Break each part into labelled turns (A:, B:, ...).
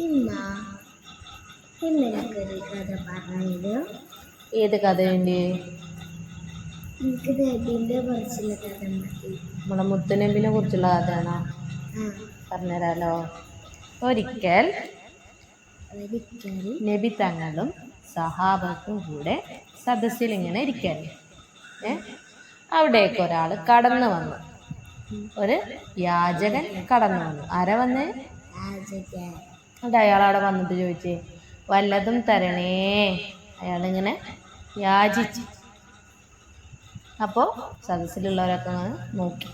A: ഇമ്മ. ഇന്നെനിക്കൊരു കഥ പറഞ്ഞു
B: ഏത് കഥയുണ്ട്
A: എനിക്ക് നബീന്റെ കുറച്ചുള്ള കഥ മതി.
B: നമ്മുടെ മുത്തുനബിനെ കുറിച്ചുള്ള കഥയാണോ? പറഞ്ഞുതരാലോ. ഒരിക്കൽ
A: ഒരിക്കൽ
B: നബി തങ്ങളും സഹാബത്തും കൂടെ സദസ്സിൽ ഇങ്ങനെ ഇരിക്കാൻ. ഏ? അവിടേക്ക് ഒരാൾ കടന്നു വന്നു. ഒരു യാചകൻ കടന്നു വന്നു. ആരാ വന്നേ?
A: രാജകൻ
B: എന്നിട്ട് അയാൾ അവിടെ വന്നിട്ട് ചോദിച്ചേ വല്ലതും തരണേ. അയാളിങ്ങനെ യാചിച്ചു. അപ്പോൾ സദസ്സിലുള്ളവരൊക്കെ അങ്ങനെ നോക്കി.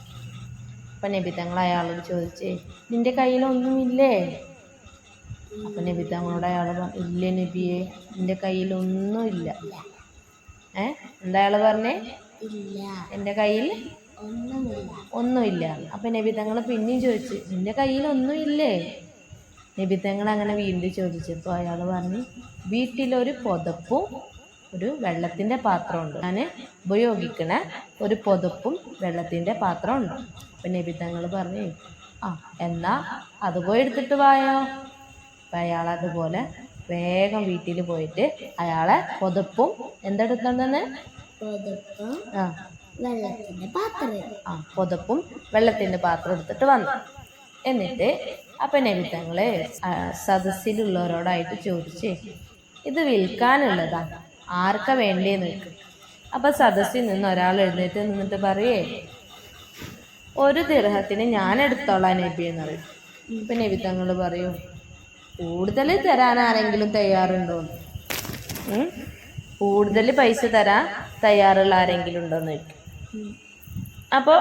B: അപ്പം നബിതങ്ങൾ അയാളോട് ചോദിച്ചേ നിന്റെ കയ്യിലൊന്നുമില്ലേ? അപ്പം നബി തങ്ങളോട് അയാൾ പറഞ്ഞു ഇല്ല നബിയെ എന്റെ കയ്യിലൊന്നുമില്ല. ഏ? എന്താ അയാൾ പറഞ്ഞേ? എന്റെ കയ്യിൽ
A: ഒന്നുമില്ല.
B: ഒന്നുമില്ല. അപ്പം നബിതങ്ങൾ പിന്നെയും ചോദിച്ചു നിന്റെ കയ്യിലൊന്നുമില്ലേ? നബി തങ്ങൾ അങ്ങനെ വീണ്ടും ചോദിച്ചപ്പോൾ അയാൾ പറഞ്ഞു വീട്ടിലൊരു പുതപ്പും ഒരു വെള്ളത്തിന്റെ പാത്രമുണ്ട്. ഞാൻ ഉപയോഗിക്കണ ഒരു പുതപ്പും വെള്ളത്തിന്റെ പാത്രമുണ്ട്. അപ്പം നിബിധങ്ങൾ പറഞ്ഞു ആ എന്നാൽ അത് പോയി എടുത്തിട്ട് വായോ? അപ്പം അയാൾ അതുപോലെ വേഗം വീട്ടിൽ പോയിട്ട് അയാളെ പുതപ്പും എന്തെടുത്തോണ്ടെന്ന്? ആ.
A: വെള്ളത്തിന്റെ പാത്രം.
B: ആ പുതപ്പും വെള്ളത്തിന്റെ പാത്രം എടുത്തിട്ട് വന്നു. എന്നിട്ട് അപ്പം നബി സദസ്സിലുള്ളവരോടായിട്ട് ചോദിച്ച് ഇത് വിൽക്കാനുള്ളതാ? ആർക്കാ വേണ്ടേന്ന് വെക്കും അപ്പം സദസ്സിൽ നിന്ന് ഒരാൾ എഴുന്നേറ്റ് നിന്നിട്ട് പറയേ ഒരു ദിർഹത്തിന് ഞാൻ എടുത്തോളാം നബി എന്ന് പറയും. ഇപ്പം നബി തങ്ങൾ പറയും കൂടുതൽ തരാൻ ആരെങ്കിലും തയ്യാറുണ്ടോ? കൂടുതൽ പൈസ തരാൻ തയ്യാറുള്ള ആരെങ്കിലും ഉണ്ടോന്ന് ചോദിക്കും. അപ്പോൾ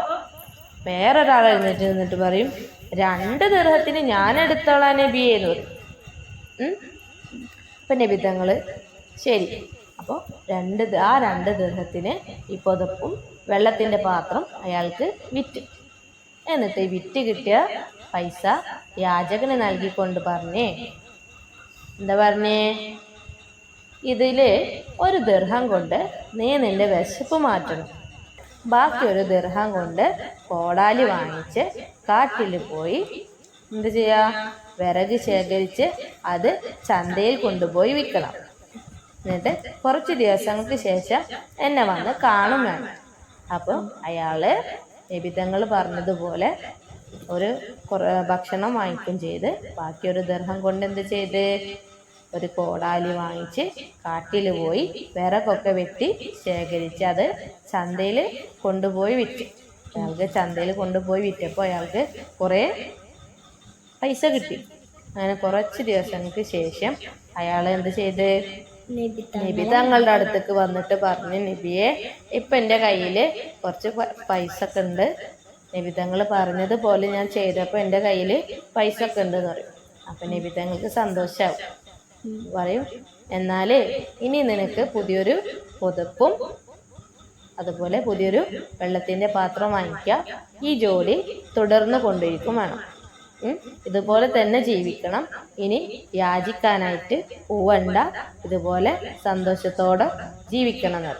B: വേറൊരാൾ എഴുന്നേറ്റ് നിന്നിട്ട് പറയും രണ്ട് ദീർഘത്തിന് ഞാൻ എടുത്തോളാം നബിയെ എന്ന് പറയും ഇപ്പം നബി തങ്ങൾ ശരി. അപ്പോൾ രണ്ട് ആ രണ്ട് ദീർഘത്തിന് ഈ പുതപ്പും വെള്ളത്തിന്റെ പാത്രം അയാൾക്ക് വിറ്റ്. എന്നിട്ട് വിറ്റ് കിട്ടിയ പൈസ യാചകന് നൽകിക്കൊണ്ട് പറഞ്ഞേ എന്താ പറഞ്ഞേ? ഇതിൽ ഒരു ദീർഘം കൊണ്ട് നീ നിന്റെ വിശപ്പ് മാറ്റണം. ബാക്കി ഒരു ദീർഘം കൊണ്ട് കോടാലി വാങ്ങിച്ച് കാട്ടിൽ പോയി. എന്ത് ചെയ്യുക വിറക് ശേഖരിച്ച് അത് ചന്തയിൽ കൊണ്ടുപോയി വിൽക്കണം. എന്നിട്ട് കുറച്ച് ദിവസങ്ങൾക്ക് ശേഷം എന്നെ വന്ന് കാണും വേണം. അപ്പം അയാൾ നിബിധങ്ങൾ പറഞ്ഞതുപോലെ ഒരു ഭക്ഷണം വാങ്ങിക്കും ചെയ്ത് ബാക്കി ഒരു ദർഹം കൊണ്ട് എന്ത് ചെയ്ത്? ഒരു കോടാലി വാങ്ങിച്ച് കാട്ടിൽ പോയി വിറകൊക്കെ വെട്ടി ശേഖരിച്ച് അത് ചന്തയിൽ കൊണ്ടുപോയി വിറ്റ്. അയാൾക്ക് ചന്തയിൽ കൊണ്ടുപോയി വിറ്റപ്പോൾ അയാൾക്ക് കുറേ പൈസ കിട്ടി. അങ്ങനെ കുറച്ച് ദിവസങ്ങൾക്ക് ശേഷം അയാൾ എന്ത് ചെയ്ത്?
A: നിബി
B: തങ്ങളുടെ അടുത്തേക്ക് വന്നിട്ട് പറഞ്ഞു നിബിയെ ഇപ്പം എന്റെ കയ്യിൽ കുറച്ച് പൈസ ഒക്കെ ഉണ്ട്. നബി തങ്ങൾ പറഞ്ഞതുപോലെ ഞാൻ ചെയ്തപ്പോൾ എന്റെ കയ്യിൽ പൈസ ഒക്കെ ഉണ്ട് എന്ന് പറയും. അപ്പം നബി തങ്ങൾക്ക് സന്തോഷമാവും പറയും. എന്നാൽ ഇനി നിനക്ക് പുതിയൊരു പുതപ്പും അതുപോലെ പുതിയൊരു വെള്ളത്തിന്റെ പാത്രം വാങ്ങിക്കുക ഈ ജോലി തുടർന്ന് കൊണ്ടിരിക്കും വേണം. ഇതുപോലെ തന്നെ ജീവിക്കണം. ഇനി യാചിക്കാനായിട്ട് പോവണ്ട. ഇതുപോലെ സന്തോഷത്തോടെ ജീവിക്കണം എന്ന്.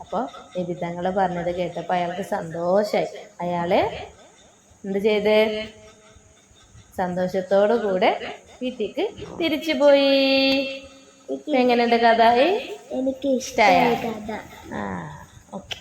B: അപ്പോൾ നിബിതങ്ങൾ പറഞ്ഞത് കേട്ടപ്പോൾ അയാൾക്ക് സന്തോഷമായി അയാളെ എന്ത് ചെയ്ത്? സന്തോഷത്തോടു കൂടെ വീട്ടിലേക്ക് തിരിച്ചു പോയി. എങ്ങനെയുണ്ട് കഥ?
A: എനിക്ക്? ഇഷ്ടമായ കഥ.
B: ആ ഓക്കെ.